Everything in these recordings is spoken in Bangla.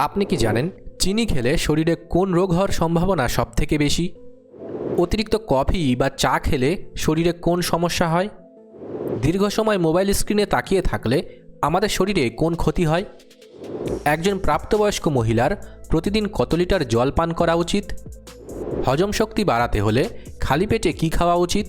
আপনি কি জানেন চিনি খেলে শরীরে কোন রোগ হওয়ার সম্ভাবনা সবথেকে বেশি? অতিরিক্ত কফি বা চা খেলে শরীরে কোন সমস্যা হয়? দীর্ঘ সময় মোবাইল স্ক্রিনে তাকিয়ে থাকলে আমাদের শরীরে কোন ক্ষতি হয়? একজন প্রাপ্তবয়স্ক মহিলার প্রতিদিন কত লিটার জল পান করা উচিত? হজম শক্তি বাড়াতে হলে খালি পেটে কী খাওয়া উচিত?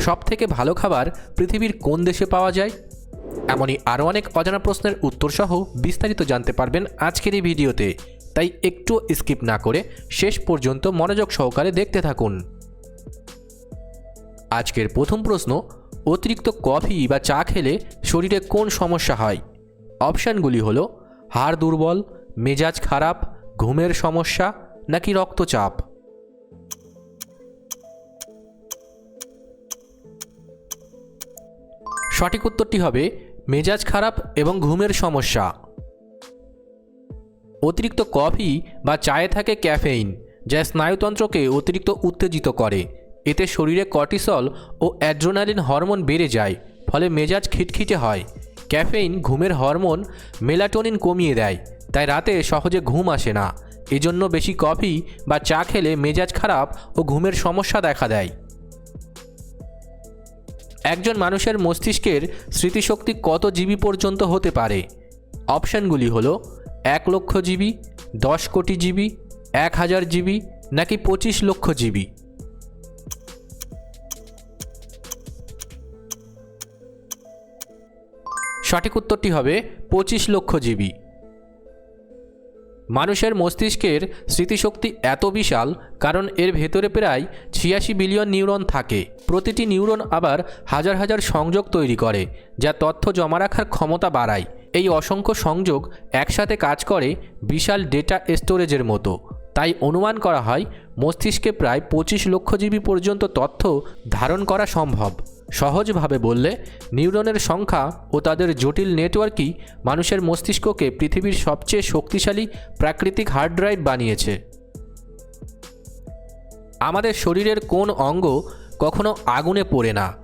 সবথেকে ভালো খাবার পৃথিবীর কোন দেশে পাওয়া যায়? এমনই আরও অনেক অজানা প্রশ্নের উত্তরসহ বিস্তারিত জানতে পারবেন আজকের এই ভিডিওতে। তাই একটু স্কিপ না করে শেষ পর্যন্ত মনোযোগ সহকারে দেখতে থাকুন। আজকের প্রথম প্রশ্ন, অতিরিক্ত কফি বা চা খেলে শরীরে কোন সমস্যা হয়? অপশানগুলি হলো, হাড় দুর্বল, মেজাজ খারাপ, ঘুমের সমস্যা নাকি রক্তচাপ? সঠিক উত্তরটি হবে মেজাজ খারাপ এবং ঘুমের সমস্যা। অতিরিক্ত কফি বা চায়ে থাকে ক্যাফেইন, যা স্নায়ুতন্ত্রকে অতিরিক্ত উত্তেজিত করে। এতে শরীরে কর্টিসল ও অ্যাড্রোনালিন হরমোন বেড়ে যায়, ফলে মেজাজ খিটখিটে হয়। ক্যাফেইন ঘুমের হরমোন মেলাটোনিন কমিয়ে দেয়, তাই রাতে সহজে ঘুম আসে না। এজন্য বেশি কফি বা চা খেলে মেজাজ খারাপ ও ঘুমের সমস্যা দেখা দেয়। একজন মানুষের মস্তিষ্কের স্মৃতিশক্তি কত জিবি পর্যন্ত হতে পারে? অপশানগুলি হলো, এক লক্ষ জিবি, দশ কোটি জিবি, এক হাজার জিবি, নাকি পঁচিশ লক্ষ জিবি? সঠিক উত্তরটি হবে পঁচিশ লক্ষ জিবি। মানুষের মস্তিষ্কের স্মৃতিশক্তি এত বিশাল, কারণ এর ভেতরে প্রায় ছিয়াশি বিলিয়ন নিউরন থাকে। প্রতিটি নিউরন আবার হাজার হাজার সংযোগ তৈরি করে, যা তথ্য জমা রাখার ক্ষমতা বাড়ায়। এই অসংখ্য সংযোগ একসাথে কাজ করে বিশাল ডেটা স্টোরেজের মতো। তাই অনুমান করা হয়, মস্তিষ্কে প্রায় পঁচিশ লক্ষ জিবি পর্যন্ত তথ্য ধারণ করা সম্ভব। সহজভাবে বললে, নিউরনের সংখ্যা ও তাদের জটিল নেটওয়ার্কই মানুষের মস্তিষ্ককে পৃথিবীর সবচেয়ে শক্তিশালী প্রাকৃতিক হার্ড ড্রাইভ বানিয়েছে। আমাদের শরীরের কোন অঙ্গ কখনো আগুনে পড়ে না।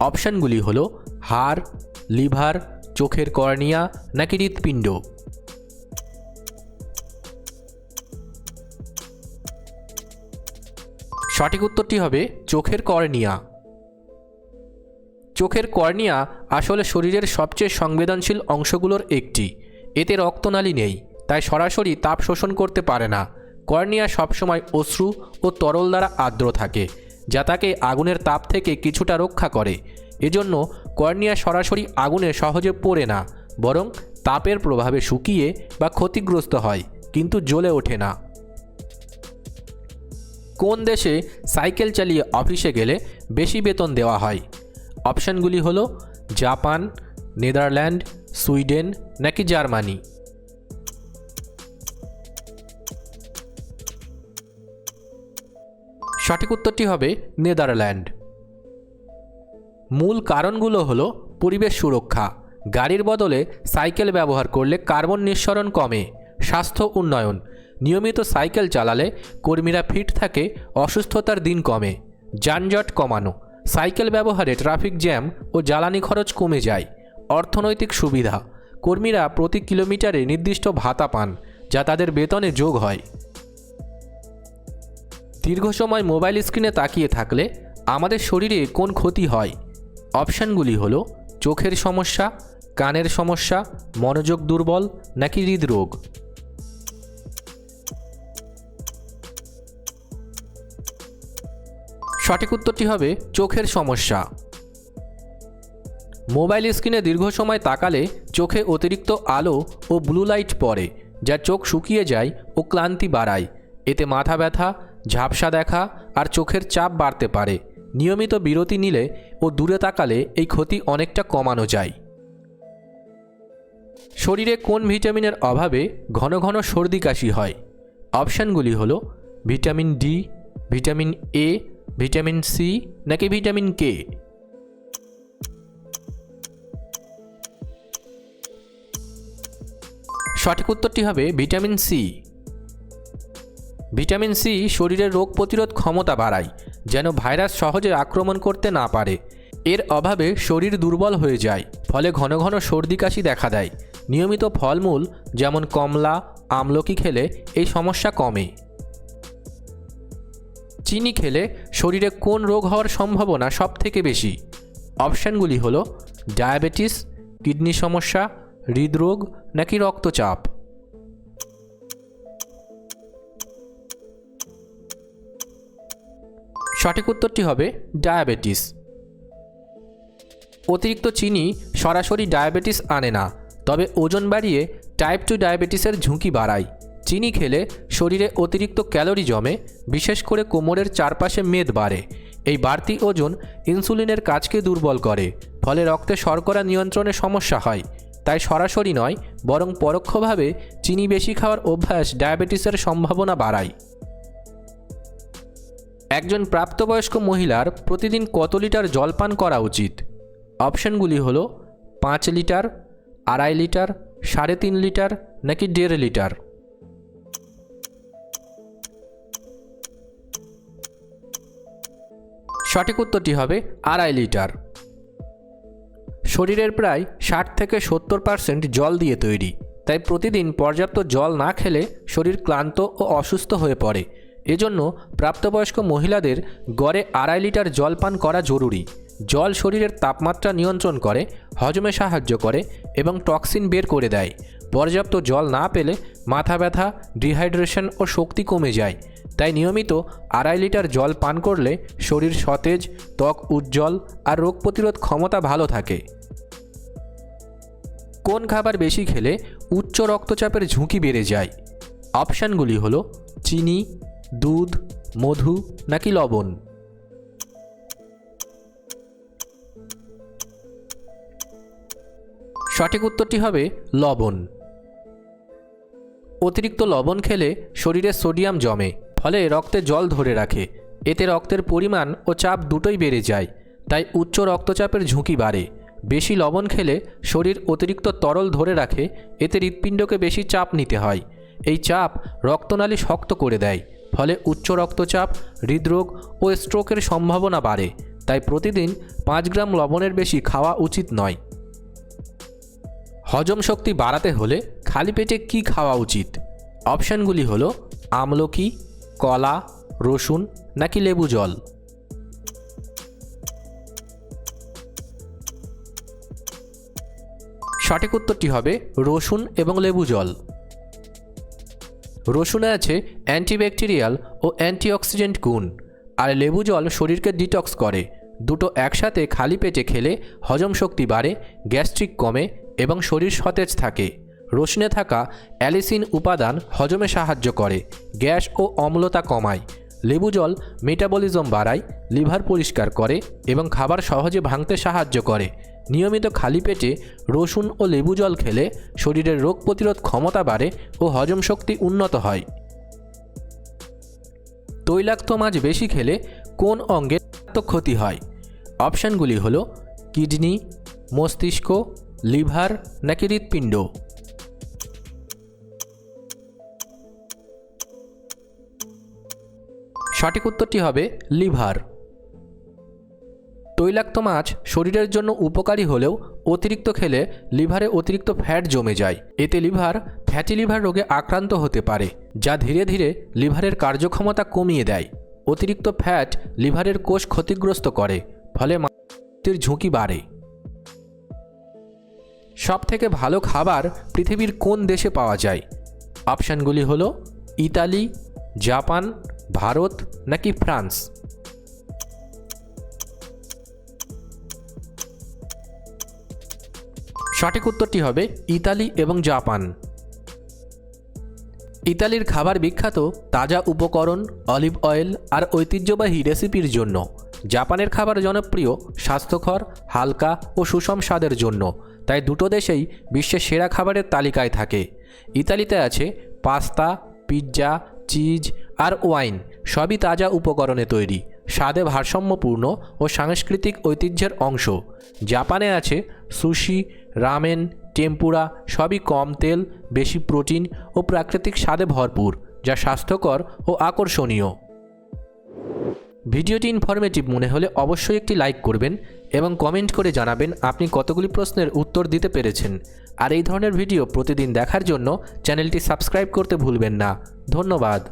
অপশানগুলি হলো হাড়, লিভার, চোখের কর্নিয়া নাকি হৃৎপিণ্ড। সঠিক উত্তরটি হবে চোখের কর্নিয়া। চোখের কর্নিয়া আসলে শরীরের সবচেয়ে সংবেদনশীল অংশগুলোর একটি। এতে রক্তনালী নেই, তাই সরাসরি তাপ শোষণ করতে পারে না। কর্নিয়া সবসময় অশ্রু ও তরল দ্বারা আর্দ্র থাকে, যা তাকে আগুনের তাপ থেকে কিছুটা রক্ষা করে। এজন্য কর্নিয়া সরাসরি আগুনে সহজে পড়ে না, বরং তাপের প্রভাবে শুকিয়ে বা ক্ষতিগ্রস্ত হয়, কিন্তু জ্বলে ওঠে না। কোন দেশে সাইকেল চালিয়ে অফিসে গেলে বেশি বেতন দেওয়া হয়? অপশানগুলি হল জাপান, নেদারল্যান্ড, সুইডেন নাকি জার্মানি। সঠিক উত্তরটি হবে নেদারল্যান্ড। মূল কারণগুলো হলো পরিবেশ সুরক্ষা। গাড়ির বদলে সাইকেল ব্যবহার করলে কার্বন নিঃসরণ কমে, স্বাস্থ্য উন্নয়ন। নিয়মিত সাইকেল চালালে কর্মীরা ফিট থাকে, অসুস্থতার দিন কমে, যানজট কমানো। সাইকেল ব্যবহারে ট্রাফিক জ্যাম ও জ্বালানি খরচ কমে যায়। অর্থনৈতিক সুবিধা। কর্মীরা প্রতি কিলোমিটারে নির্দিষ্ট ভাতা পান, যা তাদের বেতনে যোগ হয়। দীর্ঘ সময় মোবাইল স্ক্রিনে তাকিয়ে থাকলে আমাদের শরীরে কোন ক্ষতি হয়? অপশানগুলি হলো, চোখের সমস্যা, কানের সমস্যা, মনোযোগ দুর্বল নাকি হৃদরোগ? সঠিক উত্তরটি হবে চোখের সমস্যা। মোবাইল স্ক্রিনে দীর্ঘ সময় তাকালে চোখে অতিরিক্ত আলো ও ব্লু লাইট পড়ে, যা চোখ শুকিয়ে যায় ও ক্লান্তি বাড়ায়। এতে মাথা ব্যথা, ঝাপসা দেখা আর চোখের চাপ বাড়তে পারে। নিয়মিত বিরতি নিলে ও দূরে তাকালে এই ক্ষতি অনেকটা কমানো যায়। শরীরে কোন ভিটামিনের অভাবে ঘন ঘন সর্দি কাশি হয়? অপশানগুলি হলো vitamin D, vitamin A vitamin C নাকি ভিটামিন কে? সঠিক উত্তরটি হবে ভিটামিন সি। ভিটামিন সি শরীরের রোগ প্রতিরোধ ক্ষমতা বাড়ায়, যেন ভাইরাস সহজে আক্রমণ করতে না পারে। এর অভাবে শরীর দুর্বল হয়ে যায়, ফলে ঘন ঘন সর্দি কাশি দেখা দেয়। নিয়মিত ফলমূল, যেমন কমলা, আমলকি খেলে এই সমস্যা কমে। চিনি খেলে শরীরে কোন রোগ হওয়ার সম্ভাবনা সব থেকে বেশি? অপশানগুলি হলো, ডায়াবেটিস, কিডনি সমস্যা, হৃদরোগ নাকি রক্তচাপ? সঠিক উত্তরটি হবে ডায়াবেটিস। অতিরিক্ত চিনি সরাসরি ডায়াবেটিস আনে না, তবে ওজন বাড়িয়ে টাইপ টু ডায়াবেটিসের ঝুঁকি বাড়ায়। চিনি খেলে শরীরে অতিরিক্ত ক্যালোরি জমে, বিশেষ করে কোমরের চারপাশে মেদ বাড়ে। এই বাড়তি ওজন ইনসুলিনের কাজকে দুর্বল করে, ফলে রক্তে শর্করা নিয়ন্ত্রণে সমস্যা হয়। তাই সরাসরি নয়, বরং পরোক্ষভাবে চিনি বেশি খাওয়ার অভ্যাস ডায়াবেটিসের সম্ভাবনা বাড়ায়। একজন প্রাপ্তবয়স্ক মহিলার প্রতিদিন কত লিটার জল পান করা উচিত? অপশানগুলি হল পাঁচ লিটার, আড়াই লিটার, সাড়ে তিন লিটার নাকি দেড় লিটার। সঠিক উত্তরটি হবে আড়াই লিটার। শরীরের প্রায় ষাট থেকে সত্তর পার্সেন্ট জল দিয়ে তৈরি, তাই প্রতিদিন পর্যাপ্ত জল না খেলে শরীর ক্লান্ত ও অসুস্থ হয়ে পড়ে। এজন্য প্রাপ্তবয়স্ক মহিলাদের গড়ে আড়াই লিটার জল পান করা জরুরি। জল শরীরের তাপমাত্রা নিয়ন্ত্রণ করে, হজমে সাহায্য করে এবং টক্সিন বের করে দেয়। পর্যাপ্ত জল না পেলে মাথা ব্যথা ডিহাইড্রেশন ও শক্তি কমে যায়। তাই নিয়মিত আড়াই লিটার জল পান করলে শরীর সতেজ, ত্বক উজ্জ্বল আর রোগ প্রতিরোধ ক্ষমতা ভালো থাকে। কোন খাবার বেশি খেলে উচ্চ রক্তচাপের ঝুঁকি বেড়ে যায়? অপশানগুলি হলো চিনি, দুধ, মধু নাকি লবণ? সঠিক উত্তরটি হবে লবণ। অতিরিক্ত লবণ খেলে শরীরে সোডিয়াম জমে, ফলে রক্তে জল ধরে রাখে। এতে রক্তের পরিমাণ ও চাপ দুটোই বেড়ে যায়, তাই উচ্চ রক্তচাপের ঝুঁকি বাড়ে। বেশি লবণ খেলে শরীর অতিরিক্ত তরল ধরে রাখে, এতে হৃৎপিণ্ডকে বেশি চাপ নিতে হয়। এই চাপ রক্তনালী শক্ত করে দেয়, ফলে উচ্চ রক্তচাপ, হৃদরোগ ও স্ট্রোকের সম্ভাবনা বাড়ে, তাই প্রতিদিন পাঁচ গ্রাম লবণের বেশি খাওয়া উচিত নয়। হজম শক্তি বাড়াতে হলে খালি পেটে কি খাওয়া উচিত? অপশানগুলি হলো আমলকি, কলা, রসুন নাকি লেবু জল। সঠিক উত্তরটি হবে রসুন এবং লেবু জল। রসুনে আছে অ্যান্টিব্যাকটেরিয়াল ও অ্যান্টিঅক্সিডেন্ট গুণ। আর লেবু জল শরীরকে ডিটক্স করে। দুটো একসাথে খালি পেটে খেলে হজম শক্তি বাড়ে, গ্যাস্ট্রিক কমে এবং শরীর সতেজ থাকে। রসুনে থাকা অ্যালিসিন উপাদান হজমে সাহায্য করে, গ্যাস ও অম্লতা কমায়, লেবু জল মেটাবলিজম বাড়ায়, লিভার পরিষ্কার করে এবং খাবার সহজে ভাঙতে সাহায্য করে। নিয়মিত খালি পেটে রসুন ও লেবু জল খেলে শরীরের রোগ প্রতিরোধ ক্ষমতা বাড়ে ও হজম শক্তি উন্নত হয়। তৈলাক্ত মাছ বেশি খেলে কোন অঙ্গে ক্ষতি হয়? অপশানগুলি হলো কিডনি, মস্তিষ্ক, লিভার নাকি হৃৎপিণ্ড? সঠিক উত্তরটি হবে লিভার। তৈলাক্ত মাছ শরীরের জন্য উপকারী হলেও অতিরিক্ত খেলে লিভারে অতিরিক্ত ফ্যাট জমে যায়। এতে লিভার ফ্যাটি লিভার রোগে আক্রান্ত হতে পারে, যা ধীরে ধীরে লিভারের কার্যক্ষমতা কমিয়ে দেয়। অতিরিক্ত ফ্যাট লিভারের কোষ ক্ষতিগ্রস্ত করে, ফলে মৃত্যুর ঝুঁকি বাড়ে। সব থেকে ভালো খাবার পৃথিবীর কোন দেশে পাওয়া যায়? অপশানগুলি হলো ইতালি, জাপান ভারত নাকি ফ্রান্স? সঠিক উত্তরটি হবে ইতালি এবং জাপান। ইতালির খাবার বিখ্যাত তাজা উপকরণ, অলিভ অয়েল আর ঐতিহ্যবাহী রেসিপির জন্য। জাপানের খাবার জনপ্রিয়, স্বাস্থ্যকর, হালকা ও সুষম স্বাদের জন্য। তাই দুটো দেশেই বিশ্বের সেরা খাবারের তালিকায় থাকে। ইতালিতে আছে পাস্তা, পিৎজা, চিজ আর ওয়াইন সবই তাজা উপকরণে তৈরি, স্বাদে ভারসাম্যপূর্ণ ও সাংস্কৃতিক ঐতিহ্যের অংশ। জাপানে আছে সুশি, রামেন, টেম্পুরা, সবই কম তেল, বেশি প্রোটিন ও প্রাকৃতিক স্বাদে ভরপুর, যা স্বাস্থ্যকর ও আকর্ষণীয়। ভিডিওটি ইনফরমেটিভ মনে হলে অবশ্যই একটি লাইক করবেন এবং কমেন্ট করে জানাবেন আপনি কতগুলি প্রশ্নের উত্তর দিতে পেরেছেন। আর এই ধরনের ভিডিও প্রতিদিন দেখার জন্য চ্যানেলটি সাবস্ক্রাইব করতে ভুলবেন না। ধন্যবাদ।